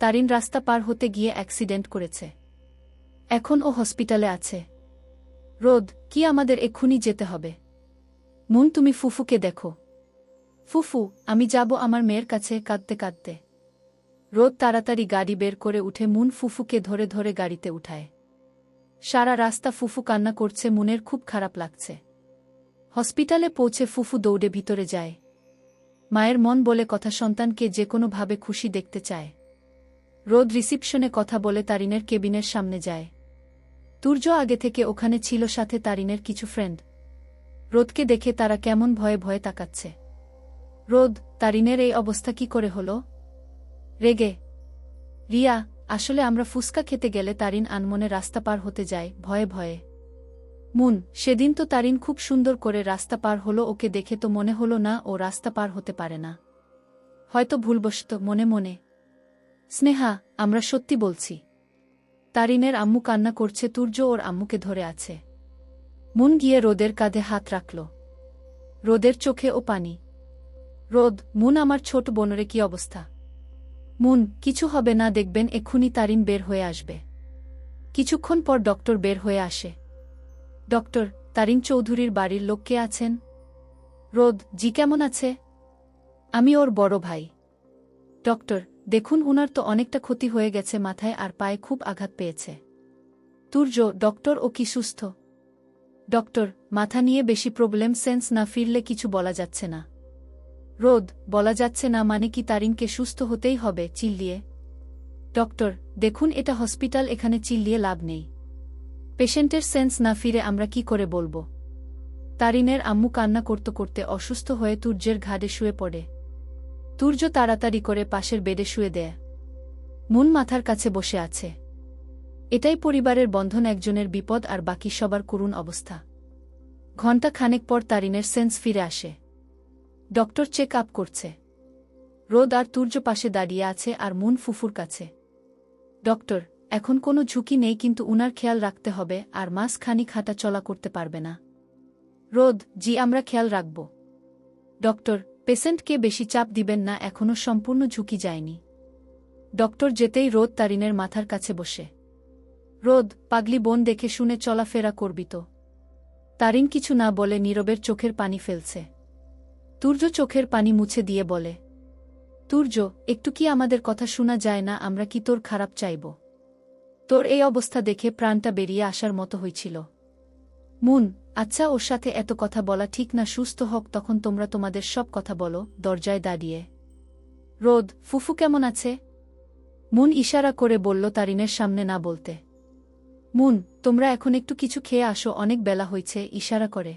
তারিন রাস্তা পার হতে গিয়ে অ্যাক্সিডেন্ট করেছে। এখন ও হসপিটালে আছে। রোদ, কি আমাদের এক্ষুনি যেতে হবে? মুন, তুমি ফুফুকে দেখো। ফুফু, আমি যাব আমার মেয়ের কাছে কাঁদতে কাঁদতে। রোদ তাড়াতাড়ি গাড়ি বের করে উঠে মুন ফুফুকে ধরে ধরে গাড়িতে উঠায়। সারা রাস্তা ফুফু কান্না করছে, মুনের খুব খারাপ লাগছে। হসপিটালে পৌঁছে ফুফু দৌড়ে ভিতরে যায়। মায়ের মন বলে কথা, সন্তানকে যে কোনোভাবে খুশি দেখতে চায়। রোদ রিসিপশনে কথা বলে তারিনের কেবিনের সামনে যায়। তুর্য আগে থেকে ওখানে ছিল সাথে তারিনের কিছু ফ্রেন্ড রোদকে দেখে তারা কেমন ভয়ে ভয়ে তাকাচ্ছে। রোদ, তারিনের এই অবস্থা কি করে হল? রেগে। রিয়া, আসলে আমরা ফুসকা খেতে গেলে তারিন আনমনে রাস্তা পার হতে যায়, ভয়ে ভয়ে। মুন, সেদিন তো তারিন খুব সুন্দর করে রাস্তা পার হলো, ওকে দেখে তো মনে হলো না ও রাস্তা পার হতে পারে না। হয়তো ভুলবশত, মনে মনে। স্নেহা আমরা সত্যি বলছি। তারিনের আম্মু কান্না করছে, তুর্য ওর আম্মুকে ধরে আছে। মুন গিয়ে রোদের কাঁধে হাত রাখল। রোদের চোখে ও পানি। রোদ, মুন আমার ছোট বোনরে কি অবস্থা? মুন, কিছু হবে না, দেখবেন এক্ষুনি তারিন বের হয়ে আসবে। কিছুক্ষণ পর ডক্টর বের হয়ে আসে। ডক্টর, তারিন চৌধুরীর বাড়ির লোক কে আছেন? রোদ, জি কেমন আছে? আমি ওর বড় ভাই। ডক্টর দেখুন উনার তো অনেকটা ক্ষতি হয়ে গেছে মাথায় আর পায়ে খুব আঘাত পেয়েছে। তুর্য, ডক্টর ও কি সুস্থ? ডক্টর, মাথা নিয়ে বেশি প্রবলেম সেন্স না ফিরলে কিছু বলা যাচ্ছে না। রোদ, বলা যাচ্ছে না মানে কি তারিনকে সুস্থ হতেই হবে, চিল্লিয়ে। ডক্টর, দেখুন এটা হসপিটাল, এখানে চিল্লিয়ে লাভ নেই। পেশেন্টের সেন্স না ফিরে আমরা কি করে বলব? তারিনের আম্মু কান্না করতে করতে অসুস্থ হয়ে তুর্যের ঘাড়ে শুয়ে পড়ে। তুর্য তাড়াতাড়ি করে পাশের বেডে শুয়ে দেয়। মুন মাথার কাছে বসে আছে। এটাই পরিবারের বন্ধন একজনের বিপদ আর বাকি সবার করুণ অবস্থা। ঘণ্টা খানেক পর তারিনের সেন্স ফিরে আসে। ডক্টর চেক আপ করছে। রোদ আর তুর্য পাশে দাঁড়িয়ে আছে আর মুন ফুফুর কাছে। ডক্টর, এখন কোনো ঝুঁকি নেই কিন্তু উনার খেয়াল রাখতে হবে আর মাস খানিক হাঁটা চলা করতে পারবে না। রোদ, জি, আমরা খেয়াল রাখব। ডক্টর পেশেন্টকে বেশি চাপ দিবেন না এখনও সম্পূর্ণ ঝুঁকি যায়নি। ডক্টর যেতেই রোদ তারিনের মাথার কাছে বসে। রোদ, পাগলি বোন দেখে শুনে চলাফেরা করবি তো। তারিন কিছু না বলে নীরবের চোখের পানি ফেলছে। তুর্য চোখের পানি মুছে দিয়ে বলে, তুর্য, একটু কি আমাদের কথা শোনা যায় না? আমরা কি তোর খারাপ চাইব? তোর এই অবস্থা দেখে প্রাণটা বেরিয়ে আসার মতো হয়েছিল মুন আচ্ছা ওর সাথে এত কথা বলা ঠিক না, সুস্থ হোক, তখন তোমরা তোমাদের সব কথা বলো, দরজায় দাঁড়িয়ে। রোদ, ফুফু কেমন আছে? মুন ইশারা করে বলল তারিনের সামনে না বলতে। মুন, তোমরা এখন একটু কিছু খেয়ে আসো, অনেক বেলা হয়েছে, ইশারা করে।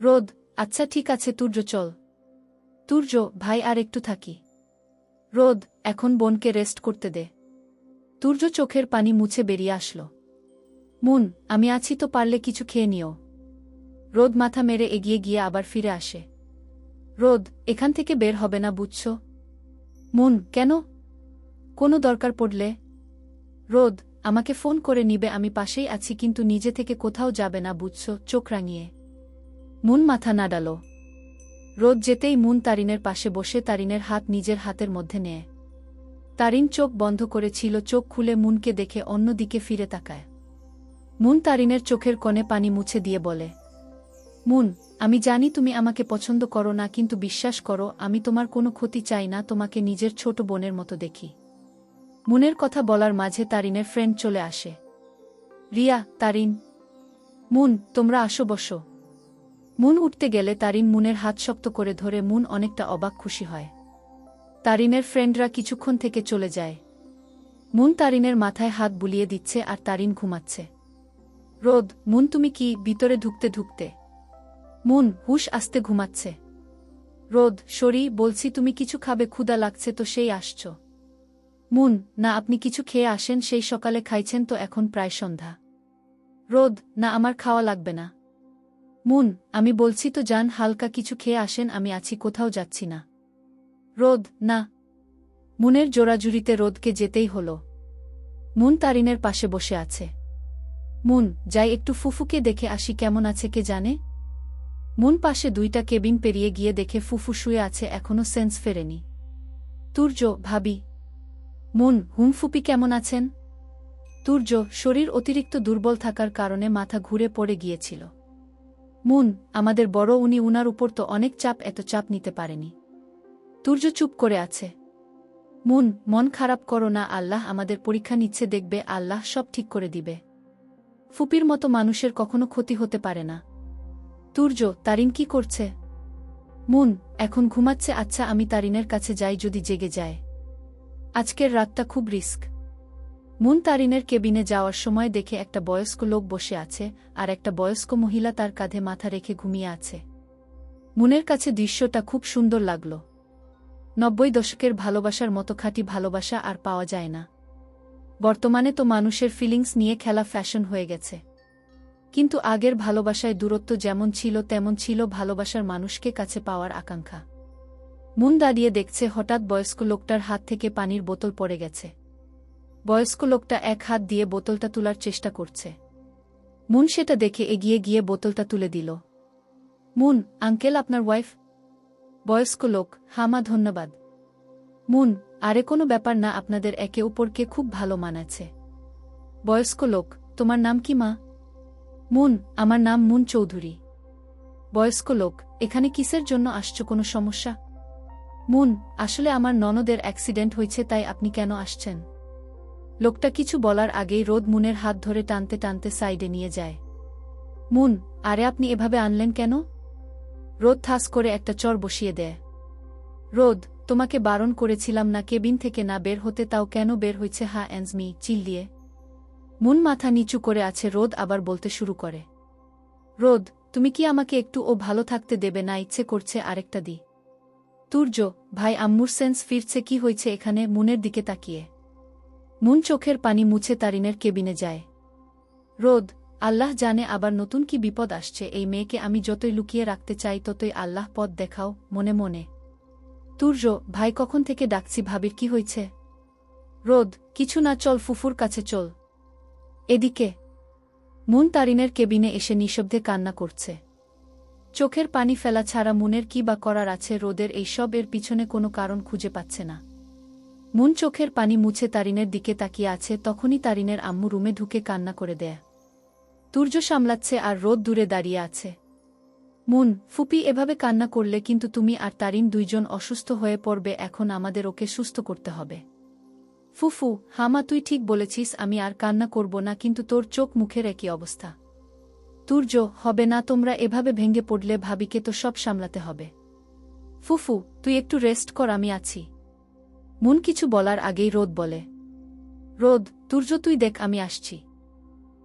রোদ আচ্ছা ঠিক আছে, তুর্য, চল। তুর্য, ভাই, আর একটু থাকি। রোদ, এখন বোনকে রেস্ট করতে দে। তুর্য চোখের পানি মুছে বেরিয়ে আসল। মুন, আমি আছি তো, পারলে কিছু খেয়ে নিও। রোদ মাথা মেরে এগিয়ে গিয়ে আবার ফিরে আসে। রোদ, এখান থেকে বের হবে না বুঝছ? মুন, কেন? কোনো দরকার পড়লে। রোদ, আমাকে ফোন করে নিবে, আমি পাশেই আছি, কিন্তু নিজে থেকে কোথাও যাবে না বুঝছ, চোখ রাঙিয়ে। মুন মাথা না ডালো রোদ যেতেই মুন তারিনের পাশে বসে তারিনের হাত নিজের হাতের মধ্যে নেয়। তারিন চোখ বন্ধ করেছিল, চোখ খুলে মুনকে দেখে অন্যদিকে ফিরে তাকায়। মুন তারিনের চোখের কনে পানি মুছে দিয়ে বলে মুন, আমি জানি তুমি আমাকে পছন্দ করো না, কিন্তু বিশ্বাস করো, আমি তোমার কোনো ক্ষতি চাই না, তোমাকে নিজের ছোট বোনের মতো দেখি। মুনের কথা বলার মাঝে তারিনের ফ্রেন্ড চলে আসে। রিয়া, তারিন। মুন, তোমরা আসো, বসো। মুন উঠতে গেলে তারিন মুনের হাত শক্ত করে ধরে মুন অনেকটা অবাক খুশি হয়। তারিনের ফ্রেন্ডরা কিছুক্ষণ থেকে চলে যায়। মুন তারিনের মাথায় হাত বুলিয়ে দিচ্ছে আর তারিন ঘুমাচ্ছে। রোদ, মুন তুমি কি ভিতরে ঢুকতে ঢুকতে? মুন হুশ আসতে ঘুমাচ্ছে। রোদ সরি বলছি তুমি কিছু খাবে ক্ষুদা লাগছে তো সেই আসছ। মুন, না আপনি কিছু খেয়ে আসেন, সেই সকালে খাইছেন তো এখন প্রায় সন্ধ্যা। রোদ, না আমার খাওয়া লাগবে না। মুন, আমি বলছি তো যান, হালকা কিছু খেয়ে আসেন, আমি আছি, কোথাও যাচ্ছি না। রোদ, না। মুনের জোড়াজুড়িতে রোদকে যেতেই হল। মুন তারিনের পাশে বসে আছে। মুন, যাই একটু ফুফুকে দেখে আসি, কেমন আছে কে জানে? মুন পাশে দুইটা কেবিন পেরিয়ে গিয়ে দেখে ফুফু শুয়ে আছে এখনও সেন্স ফেরেনি। তুর্য, ভাবি। মুন হুম ফুপি কেমন আছেন? তুর্য, শরীর অতিরিক্ত দুর্বল থাকার কারণে মাথা ঘুরে পড়ে গিয়েছিল। মুন, আমাদের বড় উনি উনার উপর তো অনেক চাপ, এত চাপ নিতে পারেনি। তুর্য চুপ করে আছে। মুন, মন খারাপ করো না, আল্লাহ আমাদের পরীক্ষা নিচ্ছে, দেখবে আল্লাহ সব ঠিক করে দিবে। ফুপির মতো মানুষের কখনো ক্ষতি হতে পারে না। তুর্য তারিন কি করছে? মুন, এখন ঘুমাচ্ছে আচ্ছা আমি তারিনের কাছে যাই যদি জেগে যায়। আজকের রাতটা খুব রিস্ক। মুন তারিনের কেবিনে যাওয়ার সময় দেখে একটা বয়স্ক লোক বসে আছে, আর একটা বয়স্ক মহিলা তার কাঁধে মাথা রেখে ঘুমিয়ে আছে। মুনের কাছে দৃশ্যটা খুব সুন্দর লাগল। নব্বই দশকের ভালোবাসার মতো খাঁটি ভালোবাসা আর পাওয়া যায় না। বর্তমানে তো মানুষের ফিলিংস নিয়ে খেলা ফ্যাশন হয়ে গেছে। কিন্তু আগের ভালোবাসায় দূরত্ব যেমন ছিল, তেমন ছিল ভালোবাসার মানুষকে কাছে পাওয়ার আকাঙ্ক্ষা। মুন দাঁড়িয়ে দেখছে, হঠাৎ বয়স্ক লোকটার হাত থেকে পানির বোতল পড়ে গেছে। বয়স্ক লোকটা এক হাত দিয়ে বোতলটা তোলার চেষ্টা করছে। মুন সেটা দেখে এগিয়ে গিয়ে বোতলটা তুলে দিল। মুন, আঙ্কেল, আপনার ওয়াইফ? বয়স্ক লোক হামা ধন্যবাদ। মুন, আরে কোনো ব্যাপার না, আপনাদের একে উপরকে খুব ভালো মানাচ্ছে। বয়স্ক লোক, তোমার নাম কি মা? মুন, আমার নাম মুন চৌধুরী। বয়স্ক লোক, এখানে কিসের জন্য আসছো কোনো সমস্যা? মুন, আসলে আমার ননদের অ্যাক্সিডেন্ট হয়েছে তাই আপনি কেন আসছেন? লোকটা কিছু বলার আগেই রোদ মুনের হাত ধরে টানতে টানতে সাইডে নিয়ে যায়। মুন, আরে আপনি এভাবে আনলেন কেন? রোদ থাস করে একটা চর বসিয়ে দেয়। রোদ, তোমাকে বারণ করেছিলাম না কেবিন থেকে না বের হতে, তাও কেন বের হয়েছে হা অ্যান্সমি চিল্লিয়ে মুন মাথা নিচু করে আছে, রোদ আবার বলতে শুরু করে। রোদ, তুমি কি আমাকে একটু ও ভালো থাকতে দেবে না, ইচ্ছে করছে আরেকটা দি। তুর্য, ভাই আম্মুর সেন্স ফিরছে, কি হয়েছে এখানে? মুনের দিকে তাকিয়ে। মুন চোখের পানি মুছে তারিনের কেবিনে যায়। রোদ, আল্লাহ জানে আবার নতুন কি বিপদ আসছে, এই মেয়েকে আমি যতই লুকিয়ে রাখতে চাই, ততই আল্লাহ পথ দেখাও, মনে মনে। তুর্য, ভাই কখন থেকে ডাকছি ভাবির কি হয়েছে? রোদ, কিছু না, চল ফুফুর কাছে চল। এদিকে মুন তারিনের কেবিনে এসে নিঃশব্দে কান্না করছে। চোখের পানি ফেলা ছাড়া মুনের কি বা করার আছে রোদের এই সব এর পিছনে কোনো কারণ খুঁজে পাচ্ছে না। মুন চোখের পানি মুছে তারিনের দিকে তাকিয়ে আছে, তখনই তারিনের আম্মু রুমে ঢুকে কান্না করে দেয়। তুর্য সামলাচ্ছে আর রোদ দূরে দাঁড়িয়ে আছে। মুন, ফুপি এভাবে কান্না করলে কিন্তু তুমি আর তারিন দুইজন অসুস্থ হয়ে পড়বে, এখন আমাদের ওকে সুস্থ করতে হবে। ফুফু, হামা, তুই ঠিক বলেছিস, আমি আর কান্না করব না, কিন্তু তোর চোখ মুখের একই অবস্থা। তুর্য, হবে না, তোমরা এভাবে ভেঙে পড়লে ভাবিকে তো সব সামলাতে হবে। ফুফু, তুই একটু রেস্ট কর, আমি আছি। মুন কিছু বলার আগেই রোদ বলে। রোদ, তুর্য, তুই দেখ, আমি আসছি।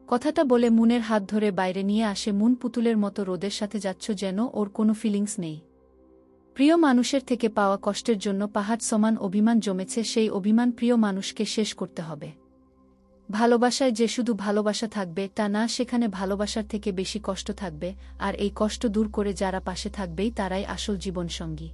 কথাটা বলে মুনের হাত ধরে বাইরে নিয়ে আসে মুন পুতুলের মতো রোদের সাথে যাচ্ছ যেন ওর কোনো ফিলিংস নেই। প্রিয় মানুষের থেকে পাওয়া কষ্টের জন্য পাহাড় সমান অভিমান জমেছে, সেই অভিমান প্রিয় মানুষকে শেষ করতে হবে। ভালোবাসায় যে শুধু ভালোবাসা থাকবে, তা না, সেখানে ভালোবাসার থেকে বেশি কষ্ট থাকবে, আর এই কষ্ট দূর করে যারা পাশে থাকবেই, তারাই আসল জীবনসঙ্গী।